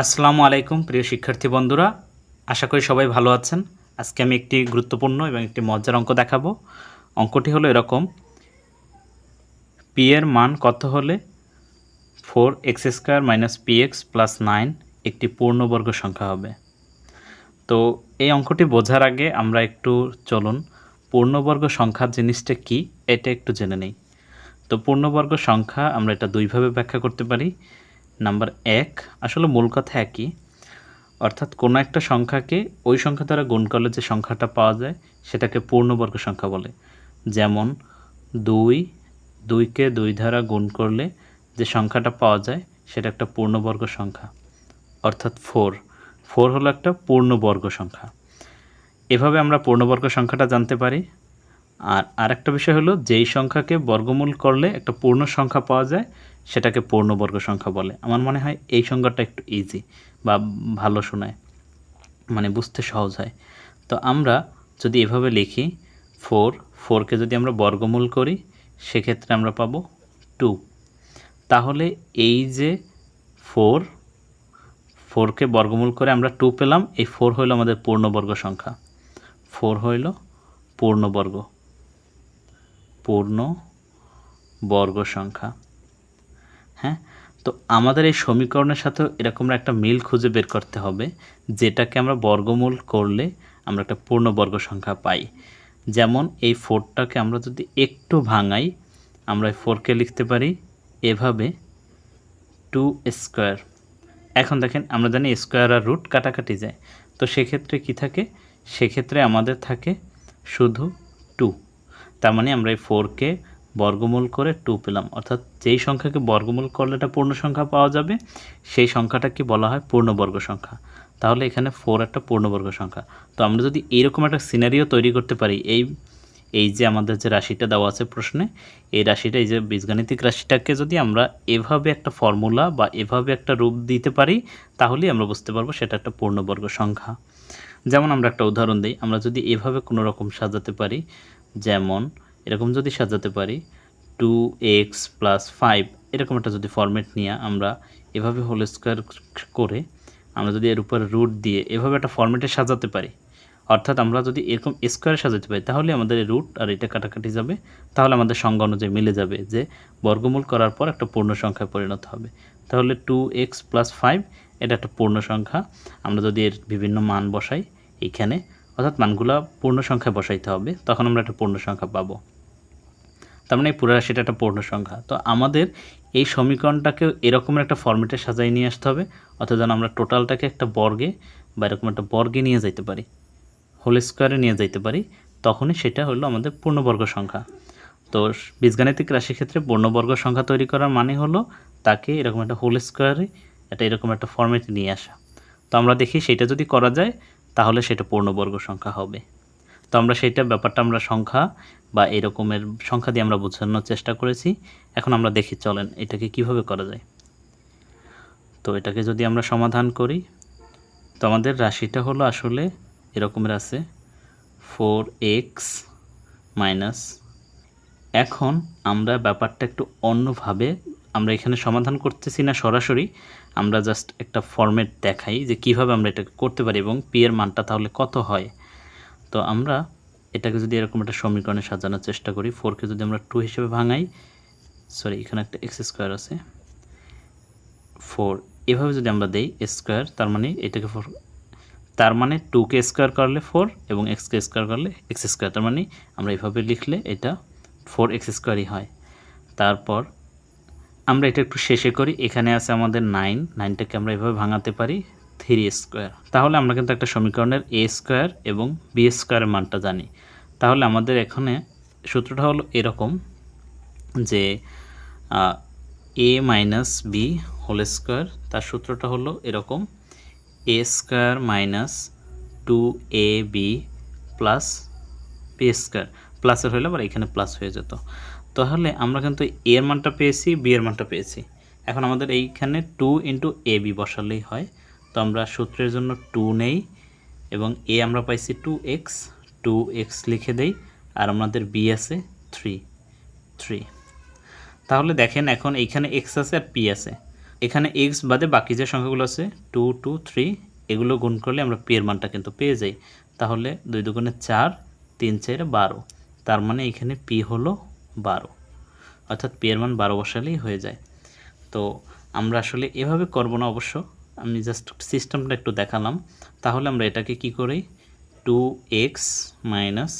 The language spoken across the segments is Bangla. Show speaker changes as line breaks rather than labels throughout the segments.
আসসালামু আলাইকুম, প্রিয় শিক্ষার্থী বন্ধুরা। আশা করি সবাই ভালো আছেন। আজকে আমি একটি গুরুত্বপূর্ণ এবং একটি মজার অঙ্ক দেখাবো। অঙ্কটি হলো এরকম। পি এর মান কত হলে four x square minus p x plus nine একটি পূর্ণবর্গ সংখ্যা হবে? তো এই অঙ্কটি বোঝার আগে আমরা একটু চলুন, পূর্ণবর্গ সংখ্যা জিনিসটা কি, এটা একটু জেনে নেই। তো পূর্ণবর্গ সংখ্যা আমরা এটা দুইভাবে ব্যাখ্যা করতে পারি। নাম্বার এক, আসলে মূল কথা একই। অর্থাৎ কোনো একটা সংখ্যাকে ওই সংখ্যা দ্বারা গুণ করলে যে সংখ্যাটা পাওয়া যায়, সেটাকে পূর্ণবর্গ সংখ্যা বলে। যেমন দুই, দুইকে দুই দ্বারা গুণ করলে যে সংখ্যাটা পাওয়া যায়, সেটা একটা পূর্ণবর্গ সংখ্যা। অর্থাৎ ফোর। ফোর হলো একটা পূর্ণবর্গ সংখ্যা। এভাবে আমরা পূর্ণবর্গ সংখ্যাটা জানতে পারি। আর আরেকটা বিষয় হলো, যেই সংখ্যাকে বর্গমূল করলে একটা পূর্ণ সংখ্যা পাওয়া যায় সেটাকে পূর্ণবর্গ সংখ্যা বলে। আমার মনে হয় এই সংখ্যাটা একটু ইজি বা ভালো শোনায় মানে বুঝতে সহজ হয়। তো আমরা যদি এভাবে লিখি ফোর ফোরকে যদি আমরা বর্গমূল করি, সেক্ষেত্রে আমরা পাবো টু তাহলে এই যে ফোর ফোরকে বর্গমূল করে আমরা টু পেলাম, এই ফোর হইল আমাদের পূর্ণবর্গ সংখ্যা। ফোর হইল পূর্ণবর্গ পূর্ণ বর্গ সংখ্যা। হ্যাঁ? তো আমাদের এই সমীকরণের সাথেও এরকম একটা মিল খুঁজে বের করতে হবে, যেটাকে আমরা বর্গমূল করলে আমরা একটা পূর্ণবর্গ সংখ্যা পাই। যেমন এই ফোরটাকে আমরা যদি একটু ভাঙাই, আমরা এই ফোরকে লিখতে পারি এভাবে টু স্কোয়ার। এখন দেখেন আমরা জানি স্কোয়ার আর রুট কাটাকাটি যায়, তো সেক্ষেত্রে কি থাকে? সেক্ষেত্রে আমাদের থাকে শুধু টু। তার মানে আমরা এই ফোরকে বর্গমূল করে টু পেলাম। অর্থাৎ যেই সংখ্যাকে বর্গমূল করলে এটা পূর্ণ সংখ্যা পাওয়া যাবে, সেই সংখ্যাটাকে বলা হয় পূর্ণবর্গ সংখ্যা। তাহলে এখানে ফোর একটা পূর্ণবর্গ সংখ্যা। তো আমরা যদি এইরকম একটা সিনারিও তৈরি করতে পারি, এই এই যে আমাদের যে রাশিটা দেওয়া আছে প্রশ্নে, এই রাশিটা, এই যে বীজগাণিতিক রাশিটাকে যদি আমরা এভাবে একটা ফর্মুলা বা এভাবে একটা রূপ দিতে পারি, তাহলেই আমরা বুঝতে পারব সেটা একটা পূর্ণবর্গ সংখ্যা। যেমন আমরা একটা উদাহরণ দিই, আমরা যদি এভাবে কোনো রকম সাজাতে পারি, যেমন এরকম যদি সাজাতে পারি টু এক্স প্লাস ফাইভ এরকম একটা যদি ফরম্যাট নিয়ে আমরা এভাবে হোল স্কোয়ার করে আমরা যদি এর উপরে রুট দিয়ে এভাবে একটা ফরম্যাটে সাজাতে পারি, অর্থাৎ আমরা যদি এরকম স্কোয়ারে সাজাতে পারি, তাহলে আমাদের রুট আর এটা কাটাকাটি যাবে, তাহলে আমাদের সংজ্ঞা অনুযায়ী মিলে যাবে যে বর্গমূল করার পর একটা পূর্ণ সংখ্যায় পরিণত হবে। তাহলে টু এক্স প্লাস ফাইভ এটা একটা পূর্ণ সংখ্যা আমরা যদি এর বিভিন্ন মান বসাই এইখানে অর্থাৎ মানগুলো পূর্ণ সংখ্যায় বসাইতে হবে, তখন আমরা একটা পূর্ণ সংখ্যা পাবো। তার মানে পুরো রাশিটা একটা পূর্ণ সংখ্যা। তো আমাদের এই সমীকরণটাকে এরকম একটা ফর্মেটে সাজাই নিয়ে আসতে হবে, অর্থাৎ যেন আমরা টোটালটাকে একটা বর্গে বা এরকম একটা বর্গে নিয়ে যাইতে পারি হোল স্কোয়ারে নিয়ে যাইতে পারি, তখনই সেটা হলো আমাদের পূর্ণবর্গ সংখ্যা। তো বীজগাণিতিক রাশির ক্ষেত্রে পূর্ণবর্গ সংখ্যা তৈরি করার মানে হলো তাকে এরকম একটা হোল স্কোয়ারে এটা এরকম একটা ফর্মেটে নিয়ে আসা। তো আমরা দেখি সেটা যদি করা যায়, তাহলে সেটা পূর্ণবর্গ সংখ্যা হবে। তো আমরা সেইটা ব্যাপারটা আমরা সংখ্যা বা এরকমের সংখ্যা দিয়ে আমরা বোঝানোর চেষ্টা করেছি। এখন আমরা দেখি চলেন এটাকে কীভাবে করা যায়। তো এটাকে যদি আমরা সমাধান করি, তো আমাদের রাশিটা হলো আসলে এরকমের আছে ফোর এক্স মাইনাস এখন আমরা ব্যাপারটা একটু অন্যভাবে আমরা এখানে সমাধান করতেছি না সরাসরি, আমরা জাস্ট একটা ফর্মেট দেখাই যে কীভাবে আমরা এটাকে করতে পারি এবং পি এর মানটা তাহলে কত হয়। তো আমরা এটাকে যদি এরকম একটা সমীকরণে সাজানোর চেষ্টা করি ফোরকে যদি আমরা টু হিসেবে ভাঙাই সরি এখানে একটা এক্স স্কোয়ার আছে ফোর এভাবে যদি আমরা দেই স্কোয়ার তার মানে এটাকে ফোর তার মানে টুকে স্কোয়ার করলে ফোর এবং এক্সকে স্কোয়ার করলে এক্স স্কোয়ার তার মানে আমরা এভাবে লিখলে এটা ফোর এক্স স্কোয়ারই হয়। তারপর আমরা এটা একটু শেষে করি, এখানে আছে আমাদের নাইন নাইনটাকে আমরা এভাবে ভাঙাতে পারি থ্রি স্কোয়ার। তাহলে আমরা কিন্তু একটা সমীকরণের এ স্কোয়ার এবং বি স্কোয়ারের মানটা জানি। তাহলে আমাদের এখানে সূত্রটা হলো এরকম যে a minus b whole square, তার সূত্রটা হলো এরকম, a square minus two a b plus b square. প্লাসের হলে আবার এখানে প্লাস হয়ে যেত। তাহলে আমরা কিন্তু এর মানটা পেয়েছি, বি এর মানটা পেয়েছি। এখন আমাদের এইখানে টু ইন্টু এ বি বসালেই হয়। তো আমরা সূত্রের জন্য টু নেই এবং এ আমরা পাইছি টু এক্স টু এক্স লিখে দেই আর আমাদের বি আছে থ্রি থ্রি তাহলে দেখেন এখন এইখানে এক্স আছে আর পি আছে। এখানে এক্স বাদে বাকি যে সংখ্যাগুলো আছে টু টু থ্রি এগুলো গুণ করলে আমরা পি এর মানটা কিন্তু পেয়ে যাই। তাহলে দুই দুগুণে চার, তিন চারে বারো। তার মানে এখানে পি হলো বারো। অর্থাৎ পি এর মান বারো বসালেই হয়ে যায়। তো আমরা আসলে এভাবে করব না অবশ্য। আমি জাস্ট সিস্টেমটা একটু দেখালাম। তাহলে আমরা এটাকে কি করি? Two x minus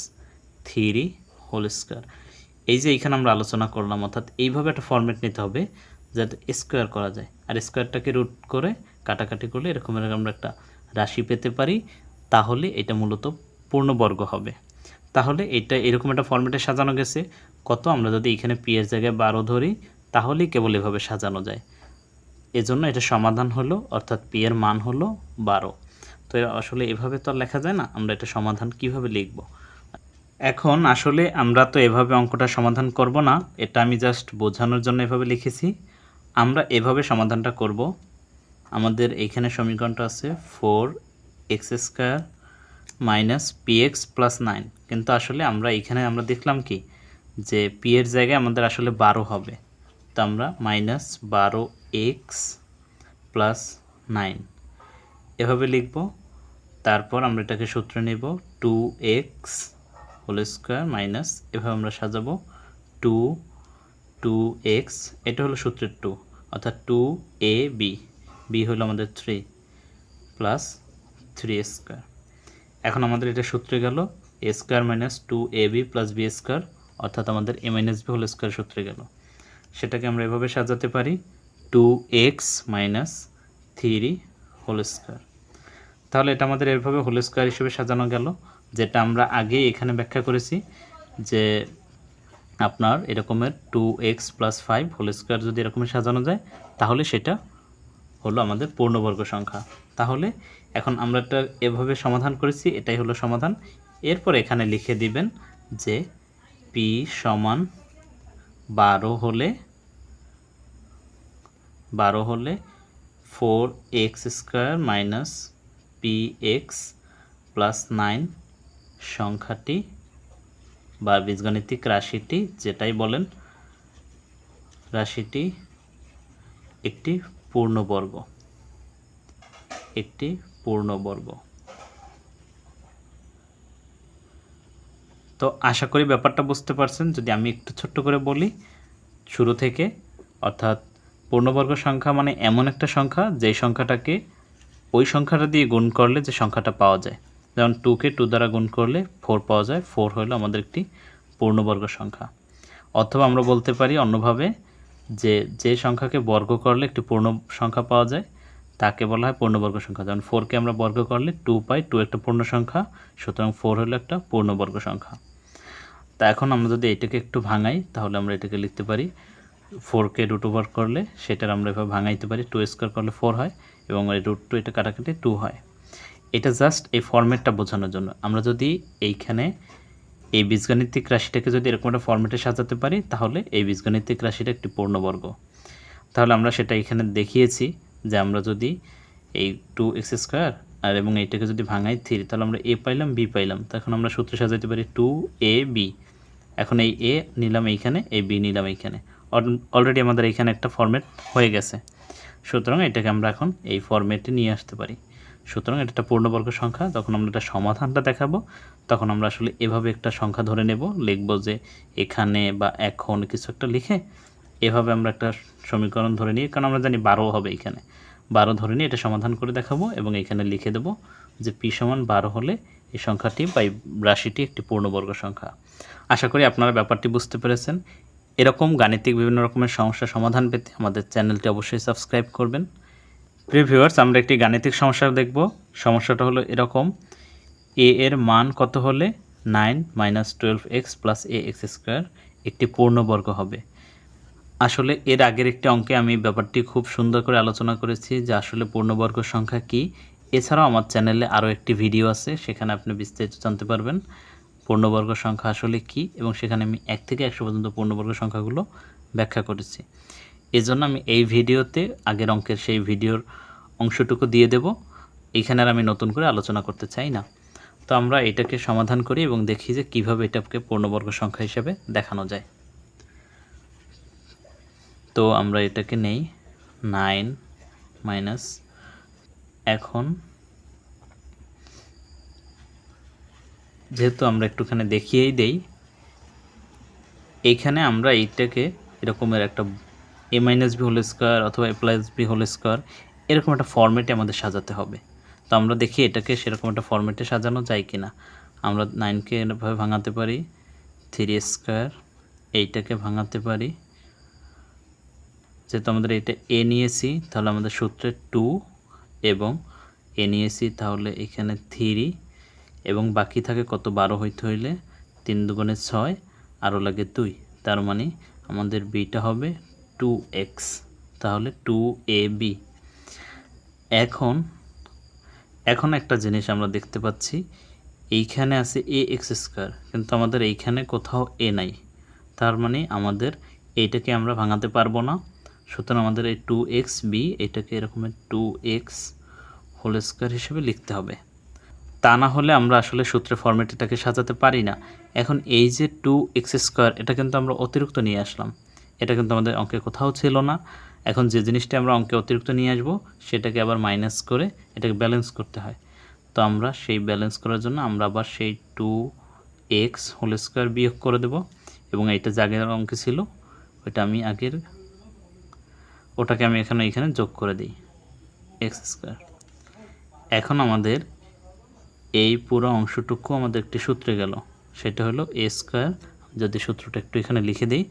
three whole square এই যে এখানে আমরা আলোচনা করলাম, অর্থাৎ এইভাবে একটা ফর্মেট নিতে হবে যাতে স্কোয়ার করা যায়। আর স্কোয়ারটাকে রুট করে কাটাকাটি করলে এরকম এরকম আমরা একটা রাশি পেতে পারি, তাহলে এটা মূলত পূর্ণবর্গ হবে। তাহলে এটা এরকম একটা ফর্মেটে সাজানো গেছে। কত? আমরা যদি এখানে পি এর জায়গায় বারো ধরি, তাহলেই কেবল এভাবে সাজানো যায়। এজন্য এটা সমাধান হলো, অর্থাৎ পি এর মান হলো বারো। তো আসলে এভাবে তো আর লেখা যায় না, আমরা এটা সমাধান কীভাবে লিখব? এখন আসলে আমরা তো এভাবে অঙ্কটা সমাধান করব না, এটা আমি জাস্ট বোঝানোর জন্য এভাবে লিখেছি। আমরা এভাবে সমাধানটা করব। আমাদের এইখানে সমীকরণটা আছে four x square minus p x plus nine কিন্তু আসলে আমরা এখানে আমরা দেখলাম কি, যে পি এর জায়গায় আমাদের আসলে বারো হবে। তো আমরা মাইনাস বারো এক্স প্লাস নাইন এভাবে লিখব। তারপর আমরা এটাকে সূত্রে নেব two x whole square minus এভাবে আমরা সাজাবো টু টু এক্স এটা হলো সূত্রের টু অর্থাৎ টু এ বি বি হলো আমাদের থ্রি প্লাস থ্রি স্কোয়ার এখন আমাদের এটা সূত্রে গেল a square minus two a b plus b square অর্থাৎ আমাদের a minus b whole square সূত্রে গেল। সেটাকে আমরা এভাবে সাজাতে পারি। Two x minus three whole square তাহলে এটা আমাদের এভাবে হোল স্কোয়ার হিসেবে সাজানো গেল, যেটা আমরা আগে এখানে ব্যাখ্যা করেছি যে আপনার এরকমের two x plus five whole square যদি এরকমের সাজানো যায়, তাহলে সেটা হলো আমাদের পূর্ণবর্গ সংখ্যা। তাহলে এখন আমরা এটা এভাবে সমাধান করেছি, এটাই হলো সমাধান। এরপর এখানে লিখে দিবেন যে পি সমান বারো হলে বারো হলে four x square minus p x plus nine সংখ্যাটি বা বীজগণিতিক রাশিটি যেটাই বলেন, রাশিটি একটি পূর্ণবর্গ একটি পূর্ণবর্গ। তো আশা করি ব্যাপারটা বুঝতে পারছেন। যদি আমি একটু ছোট্ট করে বলি, শুরু থেকে, অর্থাৎ পূর্ণবর্গ সংখ্যা মানে এমন একটা সংখ্যা, যেই সংখ্যাটাকে ওই সংখ্যাটা দিয়ে গুণ করলে যে সংখ্যাটা পাওয়া যায়। যেমন টুকে টু দ্বারা গুণ করলে ফোর পাওয়া যায়। ফোর হলো আমাদের একটি পূর্ণবর্গ সংখ্যা। অথবা আমরা বলতে পারি অন্যভাবে, যে যে সংখ্যাকে বর্গ করলে একটি পূর্ণ সংখ্যা পাওয়া যায়, তাকে বলা হয় পূর্ণবর্গ সংখ্যা। যেমন ফোরকে আমরা বর্গ করলে টু পাই টু একটা পূর্ণ সংখ্যা, সুতরাং ফোর হলো একটা পূর্ণবর্গ সংখ্যা। তা এখন আমরা যদি এটাকে একটু ভাঙাই, তাহলে আমরা এটাকে লিখতে পারি ফোরকে রুট ওভার করলে সেটার আমরা এভাবে ভাঙাইতে পারি টু স্কোয়ার করলে ফোর হয় এবং রুট টু এটা কাটাকাটি টু হয়। এটা জাস্ট এই ফর্মেটটা বোঝানোর জন্য। আমরা যদি এইখানে এই বীজগাণিতিক রাশিটাকে যদি এরকম একটা ফর্মেটে সাজাতে পারি, তাহলে এই বীজগাণিতিক রাশিটা একটি পূর্ণবর্গ। তাহলে আমরা সেটা এখানে দেখিয়েছি যে আমরা যদি এই টু এক্স স্কোয়ার আর এবং এইটাকে যদি ভাঙাই থ্রি তাহলে আমরা এ পাইলাম বি পাইলাম। তখন আমরা সূত্রে সাজাতে পারি টু এ বি এখন এই এ নিলাম এইখানে, এই বি নিলাম এইখানে। অলরেডি আমাদের এইখানে একটা ফর্মেট হয়ে গেছে। সুতরাং এটাকে আমরা এখন এই ফর্মেটে নিয়ে আসতে পারি। সুতরাং এটা একটা পূর্ণবর্গ সংখ্যা, তখন আমরা এটা সমাধানটা দেখাবো। তখন আমরা আসলে এভাবে একটা সংখ্যা ধরে নেব, লিখব যে এখানে বা এখন কিছু একটা লিখে এভাবে আমরা একটা সমীকরণ ধরে নিই কারণ আমরা জানি বারো হবে এখানে। বারো ধরে নিয়ে এটা সমাধান করে দেখাবো এবং এখানে লিখে দেবো যে পি সমান বারো হলে এই সংখ্যাটি বা এই রাশিটি একটি পূর্ণবর্গ সংখ্যা। আশা করি আপনারা ব্যাপারটি বুঝতে পেরেছেন। এরকম গাণিতিক বিভিন্ন রকমের সমস্যা সমাধান পেতে আমাদের চ্যানেলটি অবশ্যই সাবস্ক্রাইব করবেন। প্রিয় ভিউয়ার্স, আমরা একটি গাণিতিক সমস্যা দেখব। সমস্যাটা হলো এরকম। এ এর মান কত হলে? Nine minus twelve x plus a x square একটি পূর্ণবর্গ হবে। আসলে এর আগের একটি অঙ্কে আমি ব্যাপারটি খুব সুন্দর করে আলোচনা করেছি যে আসলে পূর্ণবর্গ সংখ্যা কি। এছাড়াও আমার চ্যানেলে আরও একটি ভিডিও আছে, সেখানে আপনি বিস্তারিত জানতে পারবেন। পূর্ণবর্গ সংখ্যা আসলে কি? এবং সেখানে আমি এক থেকে একশো পর্যন্ত পূর্ণবর্গ সংখ্যাগুলো ব্যাখ্যা করেছি। এজন্য আমি এই ভিডিওতে আগের অঙ্কের সেই ভিডিওর অংশটুকু দিয়ে দেব। এখানে আর আমি নতুন করে আলোচনা করতে চাই না। তো আমরা এটাকে সমাধান করি এবং দেখি যে কীভাবে এটাকে পূর্ণবর্গ সংখ্যা হিসেবে দেখানো যায়। তো আমরা এটাকে নেই, নাইন মাইনাস এখন যেহেতু আমরা একটুখানি দেখিয়েই দেই, এইখানে আমরা এইটাকে এরকমের একটা a minus b whole square অথবা a plus b whole square এরকম একটা ফর্মেটে আমাদের সাজাতে হবে। তো আমরা দেখি এটাকে সেরকম একটা ফর্মেটে সাজানো যায় কি না আমরা নাইনকে এভাবে ভাঙাতে পারি থ্রি স্কোয়ার এইটাকে ভাঙাতে পারি। যেহেতু আমাদের এটা এ নিয়েছি, তাহলে আমাদের সূত্রে টু এবং এ নিয়েছি, তাহলে এখানে থ্রি এবং বাকি থাকে কত বারো হইতে হইলে? তিন দুগুণে ছয়, আরও লাগে দুই। তার মানে আমাদের বিটা হবে টু এক্স তাহলে টু এ বি এখন এখন একটা জিনিস আমরা দেখতে পাচ্ছি, এইখানে আছে এ এক্স স্কোয়ার কিন্তু আমাদের এইখানে কোথাও এ নাই। তার মানে আমাদের এইটাকে আমরা ভাঙাতে পারব না। সুতরাং আমাদের এই টু এক্স বি এটাকে এরকমের টু এক্স হোল স্কোয়ার হিসেবে লিখতে হবে। তা না হলে আমরা আসলে সূত্রে ফর্মেট এটাকে সাজাতে পারি না। এখন এই যে টু এক্স স্কোয়ার এটা কিন্তু আমরা অতিরিক্ত নিয়ে আসলাম। এটা কিন্তু আমাদের অঙ্কে কোথাও ছিল না। এখন যে জিনিসটা আমরা অঙ্কে অতিরিক্ত নিয়ে আসব, সেটাকে আবার মাইনাস করে এটাকে ব্যালেন্স করতে হয়। তো আমরা সেই ব্যালেন্স করার জন্য আমরা আবার সেই টু এক্স হোল স্কোয়ার বিয়োগ করে দেব। এবং এটা যে অঙ্কে ছিল, ওইটা আমি আগের, ওটাকে আমি এখানে এখানে যোগ করে দিই। এক্স স্কোয়ার এখন আমাদের এই পুরো অংশটুকু আমাদের একটি সূত্রে গেল। সেটা হলো এ স্কোয়ার যদি সূত্রটা একটু এখানে লিখে দিই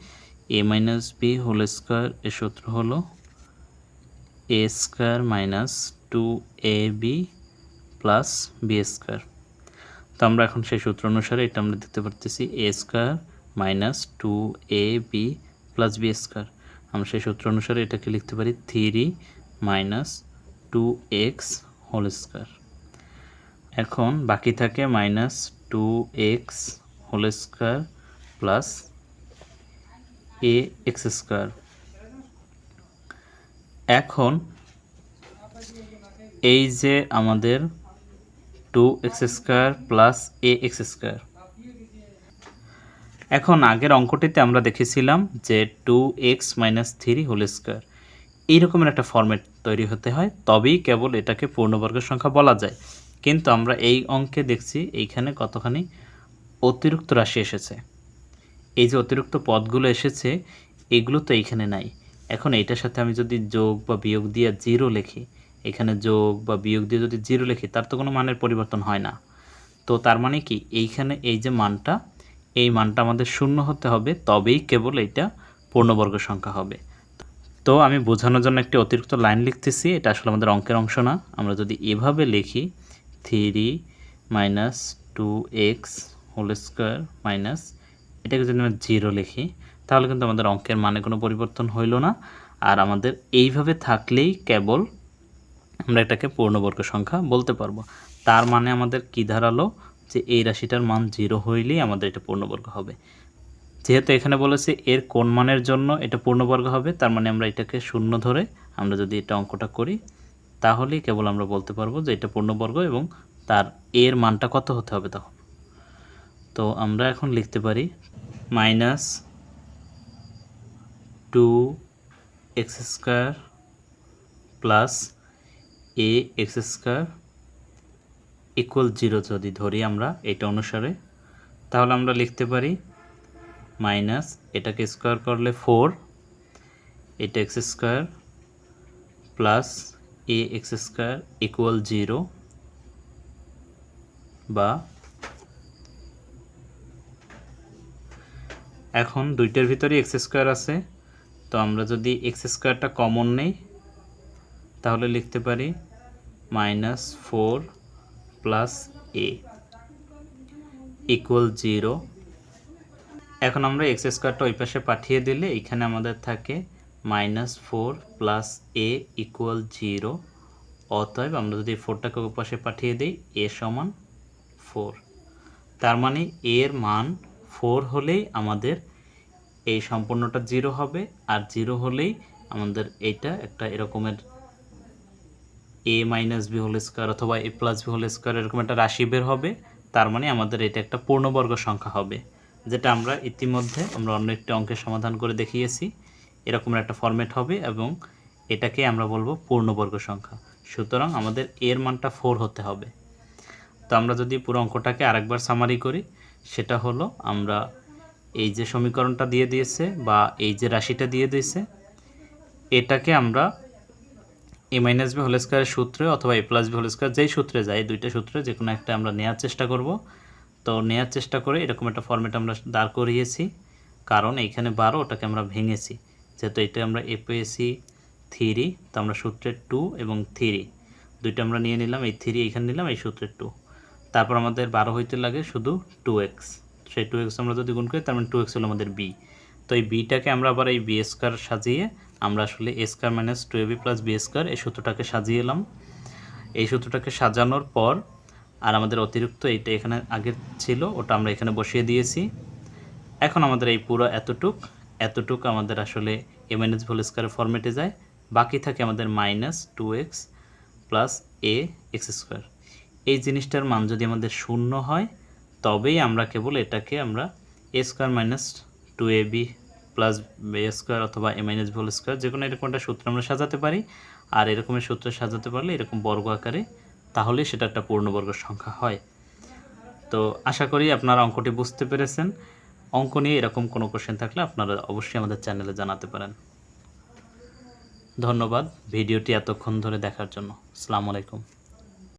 a minus b whole square এর সূত্র হলো a square minus two a b plus b square তো আমরা এখন সেই সূত্র অনুসারে এটা আমরা দেখতে পারতেছি a square minus two a b plus b square আমরা সেই সূত্র অনুসারে এটাকে লিখতে পারি three minus two x whole square এখন বাকি থাকে minus two x whole square plus a x square এখন এই যে আমাদের two x square plus a x square এখন আগের অঙ্কটিতে আমরা দেখেছিলাম যে two x minus three whole square এইরকমের একটা ফর্মেট তৈরি হতে হয়, তবেই কেবল এটাকে পূর্ণবর্গের সংখ্যা বলা যায়। কিন্তু আমরা এই অঙ্কে দেখছি এইখানে কতখানি অতিরিক্ত রাশি এসেছে। এই যে অতিরিক্ত পদগুলো এসেছে, এগুলো তো এইখানে নাই। এখন এইটার সাথে আমি যদি যোগ বা বিয়োগ দিয়ে জিরো লিখি, এখানে যোগ বা বিয়োগ দিয়ে যদি জিরো লিখি, তার তো কোনো মানের পরিবর্তন হয় না। তো তার মানে কি, এইখানে এই যে মানটা, এই মানটা আমাদের শূন্য হতে হবে, তবেই কেবল এইটা পূর্ণবর্গ সংখ্যা হবে। তো আমি বোঝানোর জন্য একটি অতিরিক্ত লাইন লিখতেছি, এটা আসলে আমাদের অঙ্কের অংশ না। আমরা যদি এভাবে লিখি three minus two x whole square minus, এটাকে যদি আমরা জিরো লিখি, তাহলে কিন্তু আমাদের অঙ্কের মানে কোনো পরিবর্তন হইল না। আর আমাদের এইভাবে থাকলেই কেবল আমরা এটাকে পূর্ণবর্গ সংখ্যা বলতে পারব। তার মানে আমাদের কি দাঁড়াল? যে এই রাশিটার মান জিরো হইলেই আমাদের এটা পূর্ণবর্গ হবে। যেহেতু এখানে বলেছে এর কোন মানের জন্য এটা পূর্ণবর্গ হবে, তার মানে আমরা এটাকে শূন্য ধরে আমরা যদি এটা অঙ্কটা করি তাহলেই কেবল আমরা বলতে পারব যে এটা পূর্ণবর্গ এবং তার এর মানটা কত হতে হবে তখন। তো আমরা এখন লিখতে পারি minus two x square plus a x square equal zero যদি ধরি আমরা এটা অনুসারে, তাহলে আমরা লিখতে পারি মাইনাস এটাকে স্কোয়ার করলে ফোর, এটা x square plus a x square equal zero বা এখন দুইটার ভিতরে এক্স স্কোয়ার আছে, তো আমরা যদি এক্স স্কোয়ারটা কমন নেই, তাহলে লিখতে পারি minus four plus a equal zero এখন আমরা এক্স স্কোয়ারটা ওই পাশে পাঠিয়ে দিলে এখানে আমাদের থাকে minus four plus a equal zero অতএব আমরা যদি ফোরটাকে পাশে পাঠিয়ে দিই, এ সমান ফোর তার মানে এর মান ফোর হলেই আমাদের এই সম্পূর্ণটা জিরো হবে, আর জিরো হলেই আমাদের এইটা একটা এরকমের a minus b whole square অথবা a plus b whole square এরকম একটা রাশি বের হবে, তার মানে আমাদের এটা একটা পূর্ণবর্গ সংখ্যা হবে। যেটা আমরা ইতিমধ্যে আমরা অন্য একটি অঙ্কের সমাধান করে দেখিয়েছি। এরকমের একটা ফরম্যাট হবে এবং এটাকে আমরা বলব পূর্ণবর্গ সংখ্যা। সুতরাং আমাদের এর মানটা ফোর হতে হবে। তো আমরা যদি পুরো অঙ্কটাকে আরেকবার সামারি করি, সেটা হলো আমরা এই যে সমীকরণটা দিয়ে দিয়েছে বা এই যে রাশিটা দিয়ে দিয়েছে, এটাকে আমরা এ মাইনাস বি হোল স্কোয়ারের সূত্রে অথবা a plus b whole square যেই সূত্রে যাই দুইটা সূত্রে যে কোনো একটা আমরা নেওয়ার চেষ্টা করব। তো নেওয়ার চেষ্টা করে এরকম একটা ফর্মেট আমরা দাঁড় করিয়েছি, কারণ এইখানে বারো ওটাকে আমরা ভেঙেছি। যেহেতু এটা আমরা এ পেয়েছি থ্রি তো আমরা সূত্রের টু এবং থ্রি দুইটা আমরা নিয়ে নিলাম, এই থ্রি এইখানে নিলাম, এই সূত্রের টু তারপর আমাদের বারো হইতে লাগে শুধু টু এক্স সেই টু এক্স আমরা যদি গুণ করি, তার মানে টু এক্স হলো আমাদের বি তো এই বিটাকে আমরা আবার এই বি স্কোয়ার সাজিয়ে আমরা আসলে a square minus two a b plus b square এই সূত্রটাকে সাজিয়ে এলাম। এই সূত্রটাকে সাজানোর পর আর আমাদের অতিরিক্ত এইটা এখানে আগে ছিল, ওটা আমরা এখানে বসিয়ে দিয়েছি। এখন আমাদের এই পুরো এতটুক। এতটুক আমাদের আসলে এ মাইনাস ভোল স্কোয়ারের ফর্মেটে যায়। বাকি থাকে আমাদের minus two x plus a x square এই জিনিসটার মান যদি আমাদের শূন্য হয়, তবেই আমরা কেবল এটাকে আমরা a square minus two a b plus b square অথবা এ মাইনাস ভোল স্কোয়ার যে কোনো এরকম একটা সূত্র আমরা সাজাতে পারি। আর এরকমের সূত্র সাজাতে পারলে এরকম বর্গ আকারে তাহলে সেটা একটা পূর্ণবর্গ সংখ্যা হয়। তো আশা করি আপনারা অঙ্কটি বুঝতে পেরেছেন। অঙ্ক নিয়ে এরকম কোনো কোশ্চেন থাকলে আপনারা অবশ্যই আমাদের চ্যানেলে জানাতে পারেন। ধন্যবাদ ভিডিওটি এতক্ষণ ধরে দেখার জন্য। আসসালামু আলাইকুম।